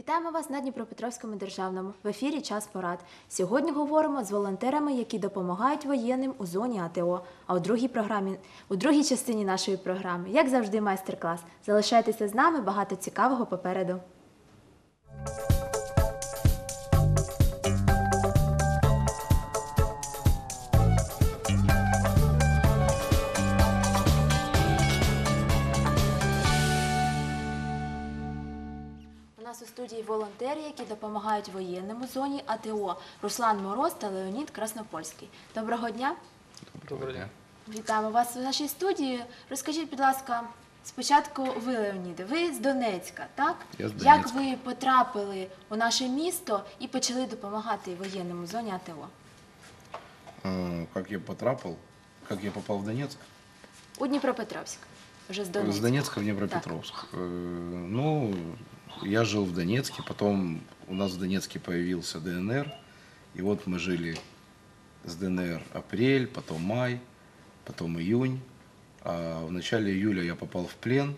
Вітаємо вас на Дніпропетровському державному в ефірі Час порад. Сьогодні говоримо з волонтерами, які допомагають воєнним у зоні АТО. А у другій програмі, у другій частині нашої програми, як завжди, майстер-клас. Залишайтеся з нами, багато цікавого попереду. Студії волонтери, які допомагають воєнним у зоні АТО. Руслан Мороз та Леонід Краснопольський. Доброго дня! Доброго дня. Вітаємо вас у нашій студії. Розкажіть, будь ласка, спочатку ви, Леоніде, ви з Донецька, так? Я з Як ви потрапили у наше місто і почали допомагати воєнним у зоні АТО? Э, Как я потрапил, как я попал в Донецк? У Дніпропетровськ. Вже з Донецька. С Донецка в Днепропетровск. Э, Ну, я жил в Донецке, потом у нас в Донецке появился ДНР, и вот мы жили с ДНР апрель, потом май, потом июнь. А в начале июля я попал в плен,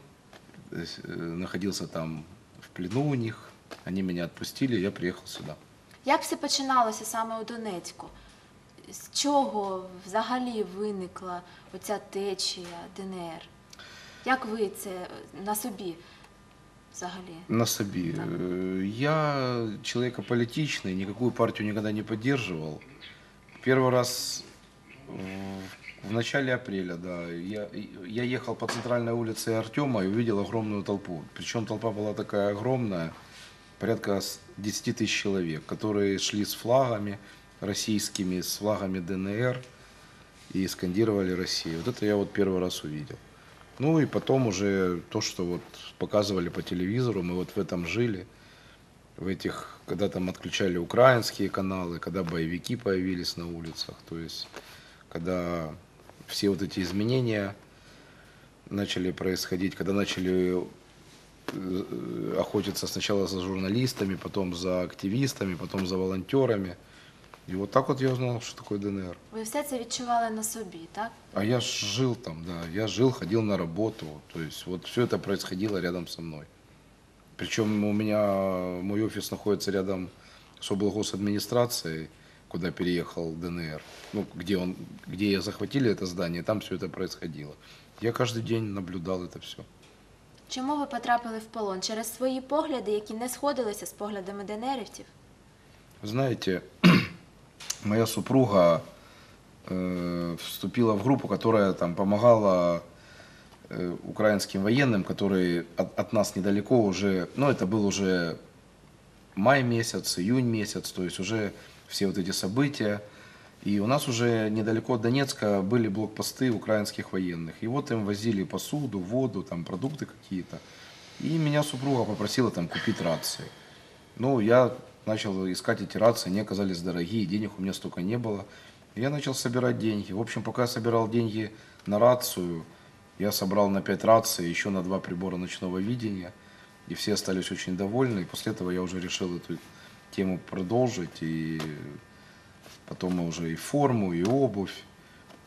есть, э, находился там в плену у них, они меня отпустили, я приехал сюда. Як все починалося саме у Донецьку? З чого взагалі виникла оця течія ДНР? Як ви це на собі взагалі? На собі. Так. Я человек аполитичный, никакую партию никогда не поддерживал. Первый раз в начале апреля, да, я, я ехал по центральной улице Артема и увидел огромную толпу. Причем толпа была такая огромная, порядка с 10 тысяч человек, которые шли с флагами российскими, с флагами ДНР и скандировали Россию. Вот это я вот первый раз увидел. Ну и потом уже то, что вот показывали по телевизору, мы вот в этом жили, в этих, когда там отключали украинские каналы, когда боевики появились на улицах, то есть когда все вот эти изменения начали происходить, когда начали э, охотиться сначала за журналистами, потом за активистами, потом за волонтерами. И вот так вот я узнал, что такое ДНР. Ви все це відчували на собі, так? А я ж жил там, да, я жил, ходил на работу, то есть вот все это происходило рядом со мной. Причем у меня мой офис находится рядом с облгосадминистрацией, куда переехал ДНР, ну, где, он, где захватили это здание, там все это происходило. Я каждый день наблюдал это все. Чому ви потрапили в полон? Через свої погляди, які не сходилися з поглядами ДНРівців? Знаете, моя супруга э, вступила в группу, которая там помогала э, украинским военным, которые от, от нас недалеко уже, ну это был уже май месяц, июнь месяц, то есть уже все вот эти события. И у нас уже недалеко от Донецка были блокпосты украинских военных. И вот им возили посуду, воду, там продукты какие-то. И меня супруга попросила там купить рации. Ну, я начал искать эти рации, они оказались дорогие, денег у меня столько не было. Я начал собирать деньги. В общем, пока я собирал деньги на рацию, я собрал на 5 раций, еще на 2 прибора ночного видения. И все остались очень довольны. И после этого я уже решил эту тему продолжить. И потом мы уже и форму, и обувь,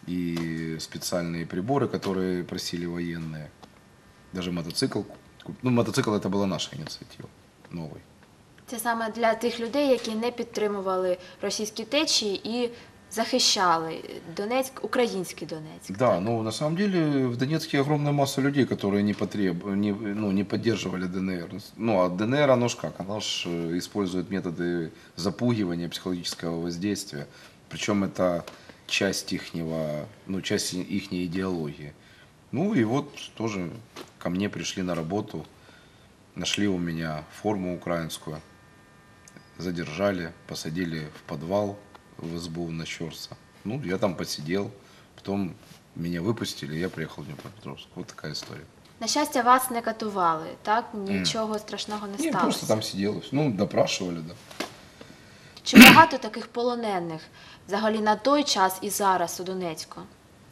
и специальные приборы, которые просили военные. Даже мотоцикл. Ну, мотоцикл это была наша инициатива, новый. Це саме для тих людей, які не підтримували російські течії і захищали Донецьк, український Донецьк. Да, но на самом деле в Донецке огромная масса людей, которые не, потреб... не, ну, не поддерживали ДНР. Ну, а ДНР, оно ж как? Оно ж э, использует методы запугивания, психологического воздействия. Причем это часть ихнего, ну, часть их идеологии. Ну, и вот тоже ко мне пришли на работу, нашли у меня форму украинскую, задержали, посадили в подвал в СБУ на Щорса. Ну, я там посидел, потом меня выпустили, я приехал в Днепропетровск. Вот такая история. На щастя, вас не катували, так? Нічого страшного не Не, сталося. просто там сидел, ну, допрашивали, да. Чи багато таких полонених взагалі на той час і зараз у Донецьку?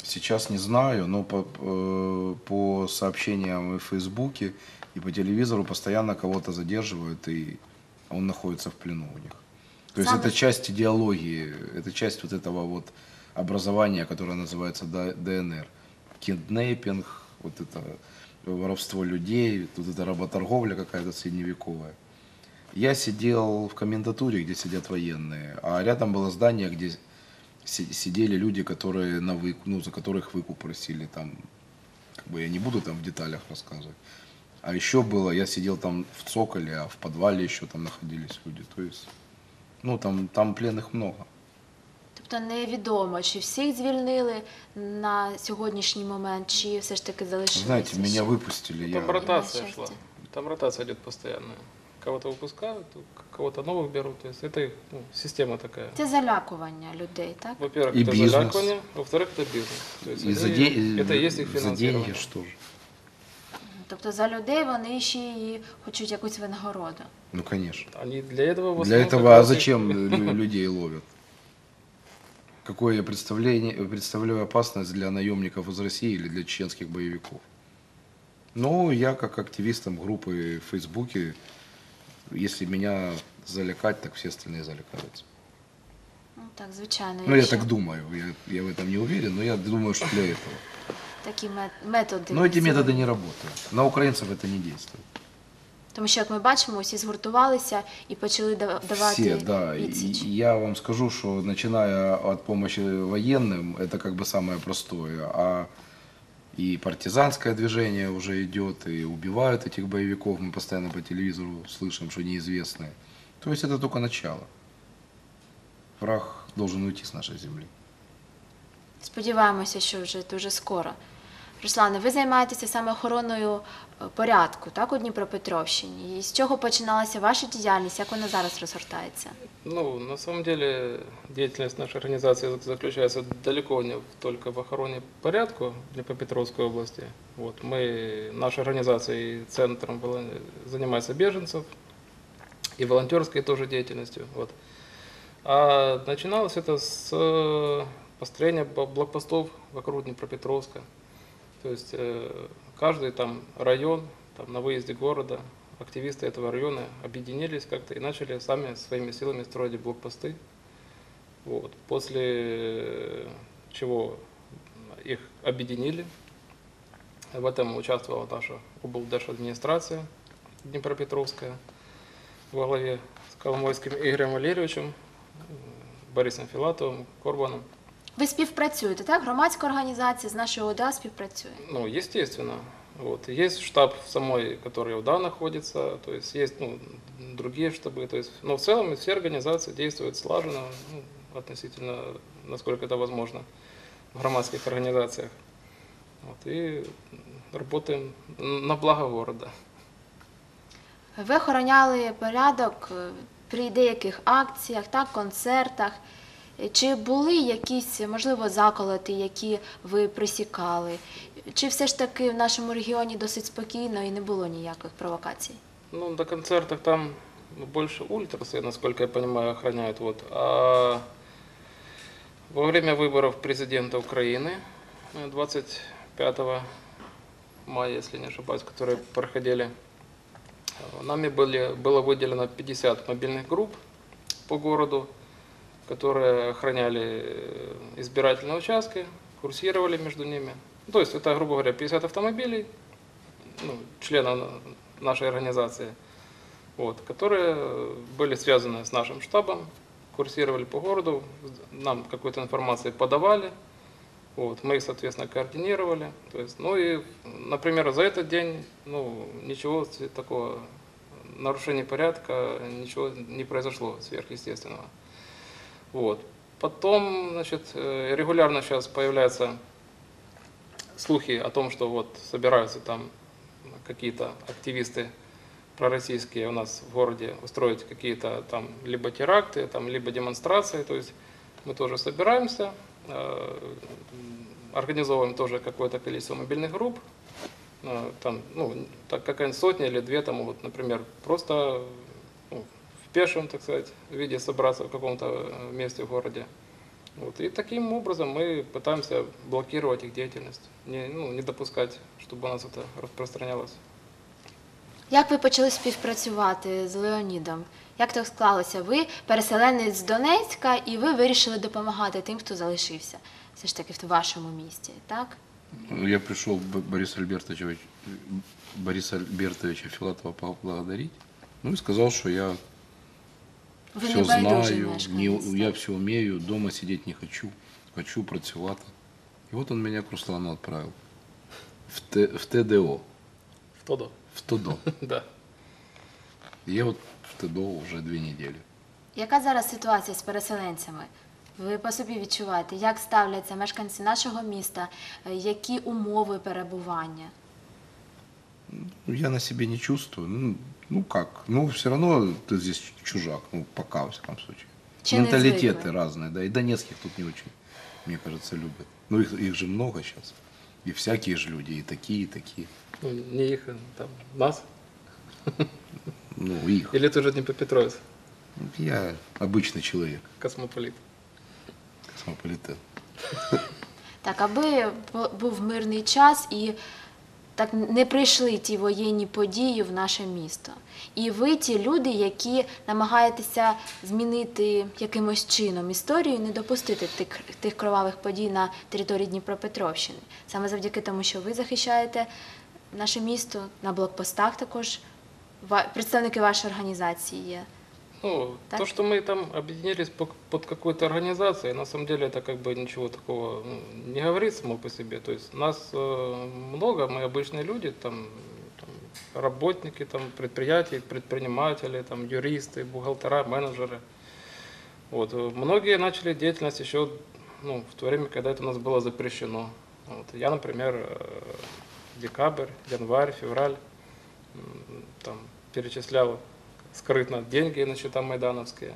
Сейчас не знаю, но по, э, по сообщениям в Фейсбуке и по телевизору постоянно кого-то задерживают, и он находится в плену у них. То есть Сам- это часть идеологии, это часть вот этого вот образования, которое называется ДНР. Киднейпинг, вот это воровство людей, тут это работорговля какая-то средневековая. Я сидел в комендатуре, где сидят военные, а рядом было здание, где си- сидели люди, которые на выкуп, ну, за которых выкуп просили. Там, как бы я не буду там в деталях рассказывать. А еще было, я сидел там в цоколе, а в подвале еще там находились люди. То есть, ну, там, там пленных много. Тобто невідомо, чи всіх звільнили на сьогоднішній момент, чи все ж таки залишилися. Знаете, меня ще? выпустили. Я... Там ротация На шла. счастье. Там ротация идет постоянная. Кого-то выпускают, кого-то новых берут. То есть это ну, система такая. Це залякування людей, так? Во-первых, И это бизнес. залякивание, во-вторых, это бизнес. То есть И за, они- де- это и есть их за финансирование. деньги что же? Тобто за людей вони ще і хочуть якусь винагороду. Ну, конечно. Они для этого в Для основном этого, а раз и- зачем лю- людей ловят? Какое я представление, представляю опасность для наемников из России или для чеченских боевиков? Ну, я как активистом группы в Фейсбуке, если меня залякать, так все остальные залякаются. Ну так, звичайно. Ну, я якщо так думаю, я, я в этом не уверен, но я думаю, что для этого Такі мет- методи. Но эти сили. методы не работают. На украинцев это не действует. Тому що, як ми бачимо, всі згуртувалися і почали да- давати Все, да. И, відсіч. и я вам скажу, что начиная от помощи военным, это как бы самое простое. А и партизанское движение уже идет, и убивают этих боевиков. Мы постоянно по телевизору слышим, что неизвестные. То есть это только начало. Враг должен уйти с нашей земли. Сподіваємося, що вже дуже скоро. Руслане, ви займаєтеся саме охороною е, порядку, так, у Дніпропетровщині. І з чого починалася ваша діяльність, як вона зараз розгортається? Ну, на самом деле, деятельность нашей организации заключается далеко не в- только в охране порядка в Днепропетровской области. Вот, мы, наша организация и центром была- занимается беженцев и волонтерской тоже деятельностью. Вот. А начиналось это с э, построения бл- блокпостов вокруг Днепропетровска. То есть э, каждый там район, там на выезде города, активисты этого района объединились как-то и начали сами своими силами строить блокпосты. Вот. После чего их объединили. В этом участвовала наша облдержадминистрация Днепропетровская во главе с Коломойским Игорем Валерьевичем, Борисом Филатовым, Корбаном. Ви співпрацюєте, так? Громадська організація з нашою ОДА співпрацює. Ну, естественно. Вот. Есть штаб в самой, который УДА находится, то есть есть ну, другие штабы. То есть, но в целом все организации действуют слаженно, ну, относительно, насколько это возможно, в громадских организациях. Вот. И работаем на благо города. Ви охороняли порядок е, при деяких акціях, так, концертах. Е, Чи були якісь, можливо, заколоти, які ви присікали? Чи все ж таки в нашому регіоні досить спокійно і не було ніяких провокацій? Ну, на концертах там ну, больше ультрасы, насколько я понимаю, охраняют. Вот. А во время выборов президента Украины э, 25 мая, если не ошибаюсь, которые проходили, э, нами были, было выделено 50 мобильных групп по городу, Которые охраняли э, избирательные участки, курсировали между ними. То есть это, грубо говоря, 50 автомобилей, ну, членов на- нашей организации, вот, которые были связаны с нашим штабом, курсировали по городу, нам какую-то информацию подавали, вот, мы их, соответственно, координировали. То есть, ну и, например, за этот день ну, ничего такого нарушения порядка, ничего не произошло сверхъестественного. Вот. Потом, значит, э, регулярно сейчас появляются слухи о том, что вот собираются там какие-то активисты пророссийские у нас в городе устроить какие-то там либо теракты, там, либо демонстрации. То есть мы тоже собираемся, э, организовываем тоже какое-то количество мобильных групп. Э, Там, ну, так какая-нибудь сотня или две, там, вот, например, просто пешем, так сказать, виде собраться в каком-то э, месте в городе. Вот. И таким образом мы пытаемся блокировать их деятельность, не, ну, не допускать, чтобы у нас это распространялось. Як ви почали співпрацювати з Леонідом? Як так склалося? Ви переселенець з Донецька, і ви вирішили допомагати тим, хто залишився все ж таки в вашому місті, так? Ну, Я пришел Б- Бориса Альбертовича, Бориса Альбертовича Филатова поблагодарить Ну и сказал, что я ви все знаю, не, я все умею, дома сидеть не хочу, хочу працювати. И вот он меня к Руслану отправил в, Т, в ТДО, В ТОДО. в ТДО. Да. Я вот в ТДО уже две недели. Яка зараз ситуація з переселенцями? Ви по собі відчуваєте, як ставляться мешканці нашого міста, Е, які умови перебування? Я на себе не чувствую. Ну, ну как? Ну, все равно ты здесь чужак, ну, пока, во всяком случае. Чи Менталитеты разные, да. И донецких тут не очень, мне кажется, любят. Ну, их, их же много сейчас. И всякие же люди, и такие, и такие. Ну, не их, а там, нас. Ну, их. Или ты уже Днепропетровец, Я обычный человек, космополит. космополитен. Так, аби бу- був мирний час і так не прийшли ті воєнні події в наше місто. І ви ті люди, які намагаєтеся змінити якимось чином історію, не допустити тих, тих кровавих подій на території Дніпропетровщини. Саме завдяки тому, що ви захищаєте наше місто на блокпостах також. Представники вашої організації є. Ну, Так? то, что мы там объединились по- под какой-то организацией, на самом деле это как бы ничего такого ну, не говорит само по себе. То есть нас э, много, мы обычные люди, там, там работники, там, предприятий, предприниматели, там, юристы, бухгалтера, менеджеры. Вот. э, Многие начали деятельность еще ну, в то время, когда это у нас было запрещено. Вот. Я, например, э, декабрь, январь, февраль там, перечислял скрытно. Деньги на счета майдановские.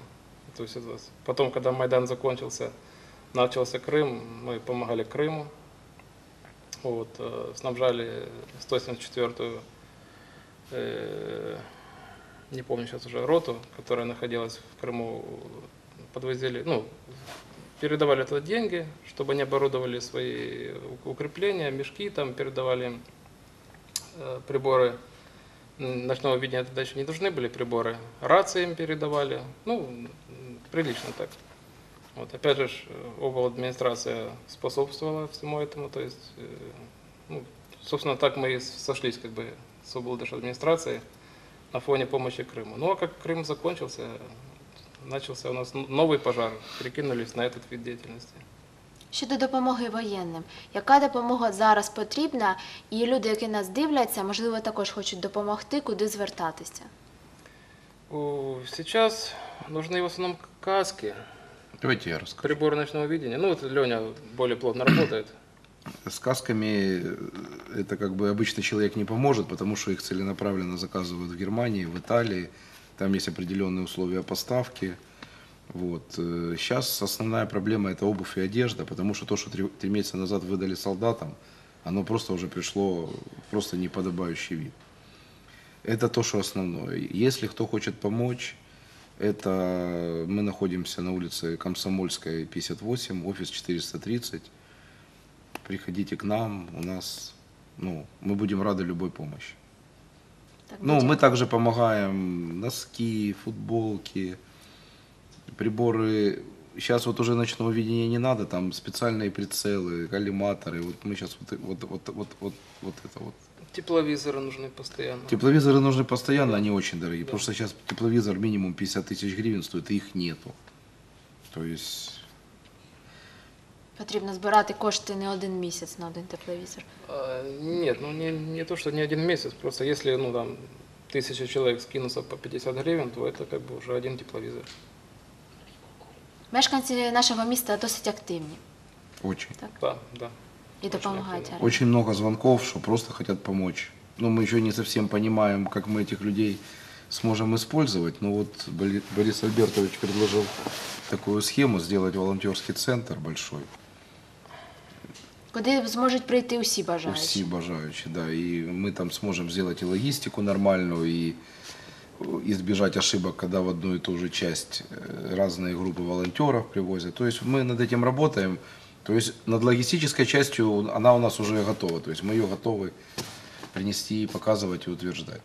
То есть потом, когда Майдан закончился, начался Крым, мы помогали Крыму, вот, э, снабжали 174-ю, э, не помню сейчас уже, роту, которая находилась в Крыму, подвозили, ну, передавали туда деньги, чтобы они оборудовали свои укрепления, мешки, там передавали э, приборы ночного видения тогда еще не нужны были приборы. Рации им передавали. Ну, прилично так. Вот, опять же, обл. администрация способствовала всему этому. То есть, э, ну, собственно, так мы и сошлись как бы с обл. администрацией на фоне помощи Крыму. Ну, а как Крым закончился, начался у нас новый пожар. Перекинулись на этот вид деятельности. Щодо допомоги воєнним, яка допомога зараз потрібна, і люди, які нас дивляться, можливо, також хочуть допомогти, куди звертатися. О, Сейчас нужны в основном каски, Давайте я расскажу. приборы ночного видения. Ну, вот Леня более плотно работает. С касками э, это как бы обычный человек не поможет, потому что их целенаправленно заказывают в Германии, в Италии. Там есть определенные условия поставки. Вот. Сейчас основная проблема это обувь и одежда, потому что то, что три, три месяца назад выдали солдатам, оно просто уже пришло просто неподобающий вид. Это то, что основное. Если кто хочет помочь, это мы находимся на улице Комсомольская, 58, офис 430. Приходите к нам, у нас, ну, мы будем рады любой помощи. Так, Ну, мы также помогаем носки, футболки, приборы. Сейчас вот уже ночного видения не надо, там специальные прицелы, коллиматоры. Вот мы сейчас вот, вот, вот, вот, вот, вот это вот. Тепловизоры нужны постоянно. Тепловизоры нужны постоянно, они очень дорогие, Да. потому что сейчас тепловизор минимум 50 тысяч гривен стоит, и их нету. То есть Потрібно збирати кошти не один місяць на один тепловізор. А, Нет, ну не, не то, что не один месяц, просто если ну, там, тысяча человек скинутся по 50 гривен, то это как бы уже один тепловизор. Мешканці нашого міста досить активні очень. Да, да. і допомагають. активні. реально. Очень много звонков, что просто хотят помочь. Но мы еще не совсем понимаем, как мы этих людей сможем использовать. Но вот Боли- Борис Альбертович предложил такую схему, сделать волонтерский центр большой. Куди зможуть прийти усі бажаючі. Все бажающие, да. И мы там сможем сделать и логистику нормальную, и э, избежать ошибок, когда в одну и ту же часть э, разные группы волонтеров привозят. То есть мы над этим работаем. То есть над логистической частью она у нас уже готова. То есть мы ее готовы принести, показывать и утверждать.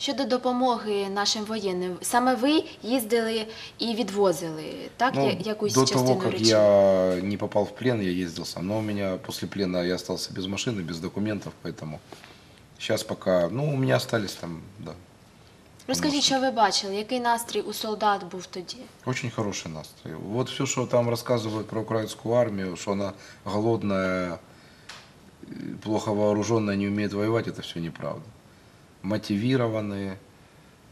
Щодо допомоги нашим воєнним, саме ви їздили і відвозили, так? Ну, я- якусь до частину того, как речей? я не попал в плен, я ездил сам. Но у меня после плена я остался без машины, без документов, поэтому сейчас пока, ну, у меня остались там, да, Розкажіть, що ви бачили, який настрій у солдат був тоді? Очень хороший настрой. Вот все, что там рассказывают про украинскую армию, что она голодная, э, плохо вооруженная, не умеет воевать, это все неправда. Мотивированные,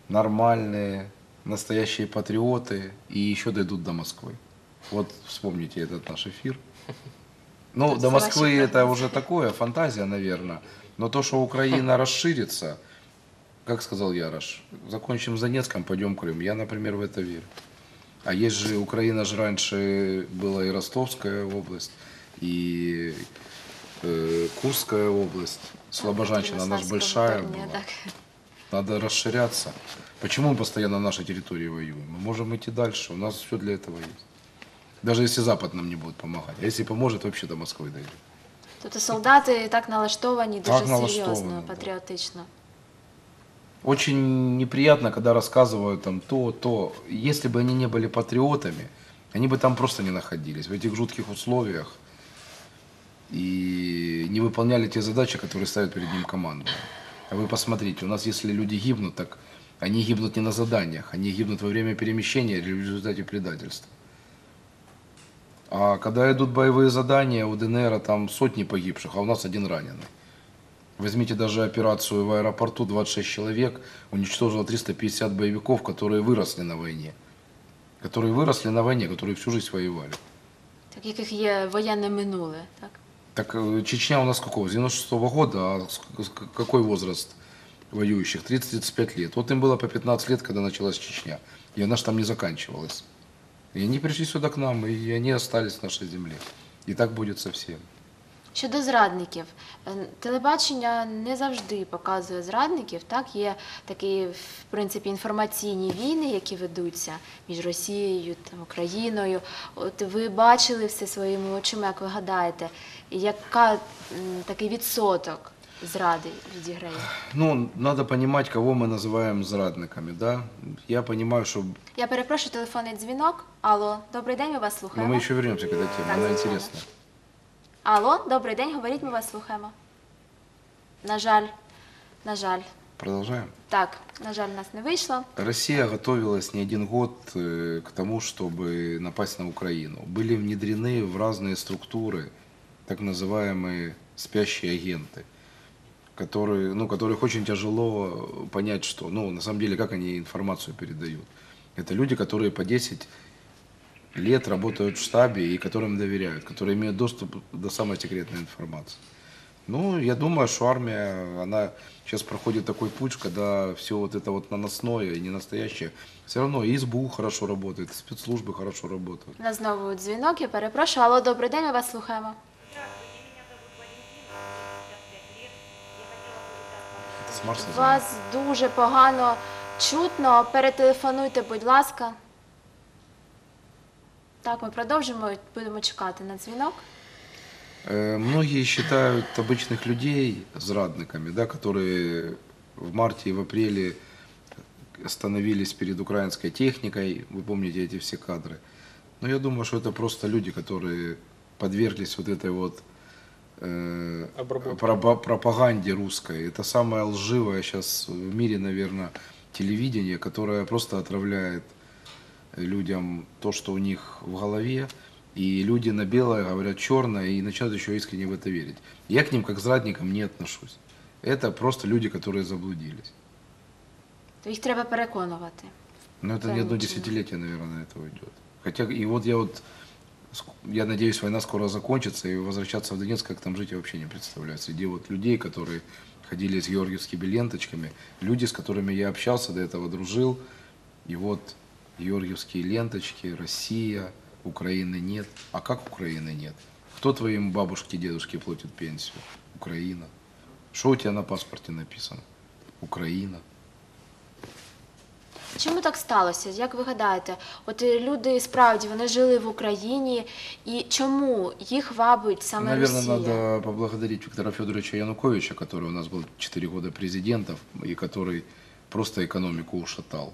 нормальные, настоящие патриоты и еще дойдут до Москвы. Вот вспомните этот наш эфир. Ну, Тут до ваши Москвы это прогнозы. уже такое, фантазия, наверное. Но то, что Украина расширится, как сказал Ярош, закончим с Донецком, пойдем в Крым. Я, например, в это верю. А есть же, Украина же раньше была и Ростовская область, и э, Курская область. Слобожанщина, она же большая Губернія, была. Так. Надо расширяться. Почему мы постоянно на нашей территории воюем? Мы можем идти дальше, у нас все для этого есть. Даже если Запад нам не будет помогать. А если поможет, вообще до Москвы дойдем. Тобто солдати так налаштовані дуже Так налаштовані, серйозно, да. патріотично. Очень неприятно, когда рассказывают там то, то. Если бы они не были патриотами, они бы там просто не находились, в этих жутких условиях. И не выполняли те задачи, которые ставят перед ним команду. А вы посмотрите, у нас если люди гибнут, так они гибнут не на заданиях, они гибнут во время перемещения или в результате предательства. А когда идут боевые задания, у ДНР там сотни погибших, а у нас один раненый. Возьмите даже операцию в аэропорту, 26 человек, уничтожило 350 боевиков, которые выросли на войне. Которые выросли на войне, которые всю жизнь воевали. Так яких є воєнне минуле, так? Так э, Чечня у нас какого? С 96 года, а какой возраст воюющих? 30-35 лет. Вот им было по 15 лет, когда началась Чечня. И она же там не заканчивалась. И они пришли сюда к нам, и они остались в нашей земле. И так будет со всем. Щодо зрадників, Е, телебачення не завжди показує зрадників. Так, є такі, в принципі, інформаційні війни, які ведуться між Росією та Україною. От ви бачили все своїми очима, як ви гадаєте, яка м, такий відсоток зради відіграє? Ну, надо понимать, кого мы называем зрадниками, да? Я понимаю, что... Я перепрошую телефонний дзвінок. Алло, добрий день, ми вас Но слухаємо. мы еще вернемся к этой теме, Так, она звичайно. интересна. Алло, добрий день, говоріть, ми вас слухаємо. На жаль, на жаль. Продолжаем. Так, на жаль, у нас не вийшло. Россия готовилась не один год э, к тому, чтобы напасть на Украину. Были внедрены в разные структуры так называемые спящие агенты, которые, ну, которых очень тяжело понять, что, ну, на самом деле, как они информацию передают. Это люди, которые по 10 лет работают в штабе и которым доверяют, которые имеют доступ до самой секретной информации. Ну, я думаю, что армия, она сейчас проходит такой путь, когда все вот это вот наносное и не настоящее, все равно и СБУ хорошо работает, и спецслужбы хорошо работают. У нас знову дзвінок, я перепрошую. Алло, добрий день, ми вас слухаємо. Это с Марса звонят. Вас дуже погано чутно. Перетелефонуйте, будь ласка. Так, ми продовжимо, будемо чекати на дзвінок. Э, Многие считают обычных людей зрадниками, да, которые в марте и в апреле остановились перед украинской техникой. Вы помните эти все кадры. Но я думаю, что это просто люди, которые подверглись вот этой вот э, пропаганде русской. Это самое лживое сейчас в мире, наверное, телевидение, которое просто отравляет людям то, что у них в голове, и люди на белое говорят черное и начинают еще искренне в это верить. Я к ним как зрадникам не отношусь. Это просто люди, которые заблудились. То їх треба переконувати. Но это не одно десятилетие, наверное, на это уйдет. Хотя, и вот я вот, я надеюсь, война скоро закончится, и возвращаться в Донецк, как там жить, я вообще не представляю. Среди вот людей, которые ходили с георгиевскими ленточками, люди, с которыми я общался, до этого дружил, и вот георгиевские ленточки, Россия, Украины нет. А как Украины нет? Кто твоим бабушке, дедушке платит пенсию? Украина. Что у тебя на паспорте написано? Украина. Чому так сталося? Як ви гадаєте? От е, люди справді вони жили в Україні, і чому їх вабить саме Наверное, Росія? надо поблагодарить Виктора Федоровича Януковича, который у нас был 4 года президентом и который просто экономику ушатал.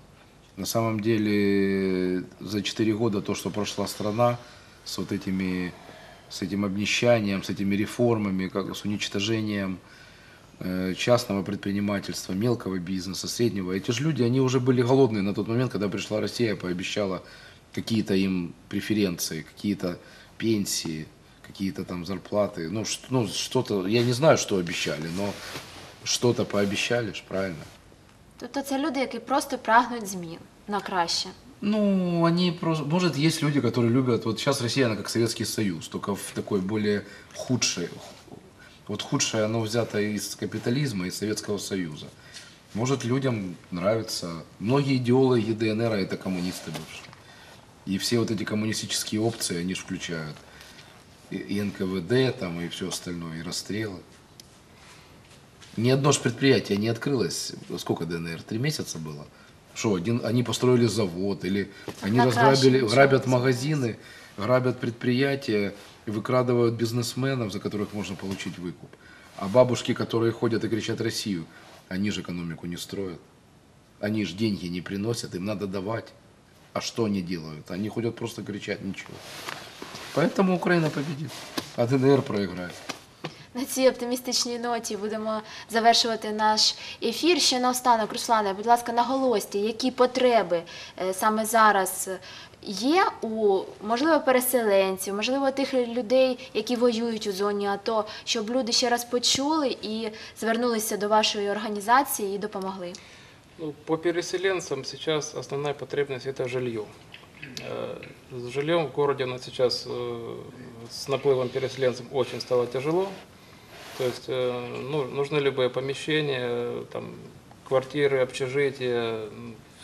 На самом деле, за 4 года то, что прошла страна с вот этими, с этим обнищанием, с этими реформами, как с уничтожением э, частного предпринимательства, мелкого бизнеса, среднего. Эти же люди, они уже были голодные на тот момент, когда пришла Россия, пообещала какие-то им преференции, какие-то пенсии, какие-то там зарплаты. Ну, ну, что-то, я не знаю, что обещали, но что-то пообещали правильно? Тобто це люди, які просто прагнуть змін на краще. Ну, они просто... Может, есть люди, которые любят... Вот сейчас Россия, она как Советский Союз, только в такой более худшей... Вот худшее оно взято из капитализма, из Советского Союза. Может, людям нравится... Многие идеологи ДНР – это коммунисты бывшие. И все вот эти коммунистические опции, они же включают и НКВД, там, и все остальное, и расстрелы. Ни одно же предприятие не открылось. Сколько ДНР? Три месяца было? Что, один, они построили завод, или они разграбили, грабят магазины, грабят предприятия, и выкрадывают бизнесменов, за которых можно получить выкуп. А бабушки, которые ходят и кричат Россию, они же экономику не строят. Они же деньги не приносят, им надо давать. А что они делают? Они ходят просто кричать, ничего. Поэтому Украина победит, а ДНР проиграет. На цій оптимістичній ноті будемо завершувати наш ефір. Ще наостанок, Руслане, будь ласка, наголосьте, які потреби е, саме зараз є у можливо переселенців, можливо, тих людей, які воюють у зоні АТО, щоб люди ще раз почули і звернулися до вашої організації і допомогли. Ну, по переселенцам сейчас основная потребность это жилье. Э, С жильем в городе у нас сейчас э, с наплывом переселенцев очень стало тяжело. То есть э, ну, нужны любые помещения, там, квартиры, общежития,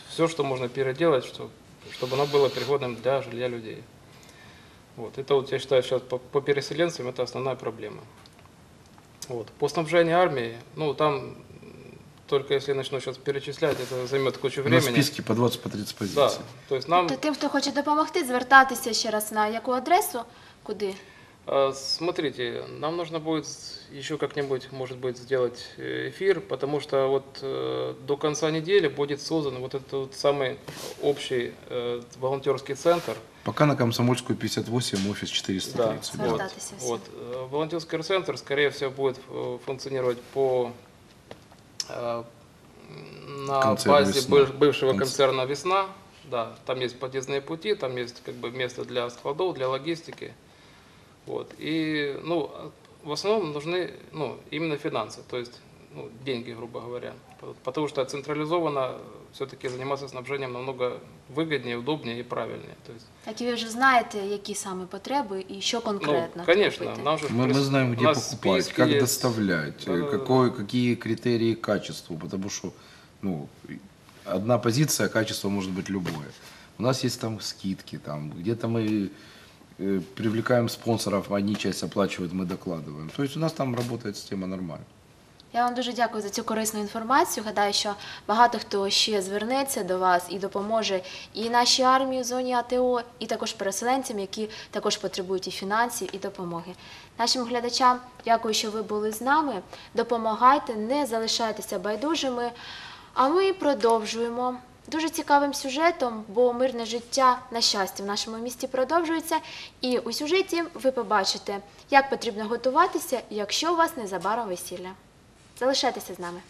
все, что можно переделать, что- чтобы оно было пригодным для жилья людей. Вот. Это вот я считаю сейчас по, по переселенцам это основная проблема. Вот. По снабжению армии, ну там только если я начну сейчас перечислять, это займет кучу времени. списки по 20 по 30 позиций. Да, то есть нам, Тобто тим, хто хоче допомогти, звертатися ще раз на яку адресу, куди? Э, смотрите, нам нужно будет еще как-нибудь, может быть, сделать э, эфир, потому что вот э, до конца недели будет создан вот этот вот самый общий э, волонтерский центр, Пока на Комсомольскую 58, офис 430. Да, вот, вот. Волонтерский центр, скорее всего, будет функционировать по на Концерн базе «Весна». быв- бывшего Концерн. концерна «Весна». Да, там есть подъездные пути, там есть как бы место для складов, для логистики. Вот. И, ну, а в основном нужны, ну, именно финансы, то есть, ну, деньги, грубо говоря. По- Потому что централизованно все-таки заниматься снабжением намного выгоднее, удобнее и правильнее. То есть, Так і ви вже знаєте, які саме потреби і що конкретно ну, конечно, робити. нам же Мы, мы прис- знаем, у где нас покупать, списки как есть. доставлять, э, Да-да-да. какой, какие критерии качества, потому что ну, одна позиция, качество может быть любое. У нас есть там скидки, там где-то мы э, привлекаем спонсоров, они часть оплачивают, мы докладываем. То есть у нас там работает система нормально. Я вам дуже дякую за цю корисну інформацію. Гадаю, що багато хто ще звернеться до вас і допоможе і нашій армії в зоні АТО, і також переселенцям, які також потребують і фінансів, і допомоги. Нашим глядачам дякую, що ви були з нами. Допомагайте, не залишайтеся байдужими. А ми продовжуємо. Дуже цікавим сюжетом, бо мирне життя, на щастя, в нашому місті продовжується. І у сюжеті ви побачите, як потрібно готуватися, якщо у вас незабаром весілля. Залишайтеся з нами.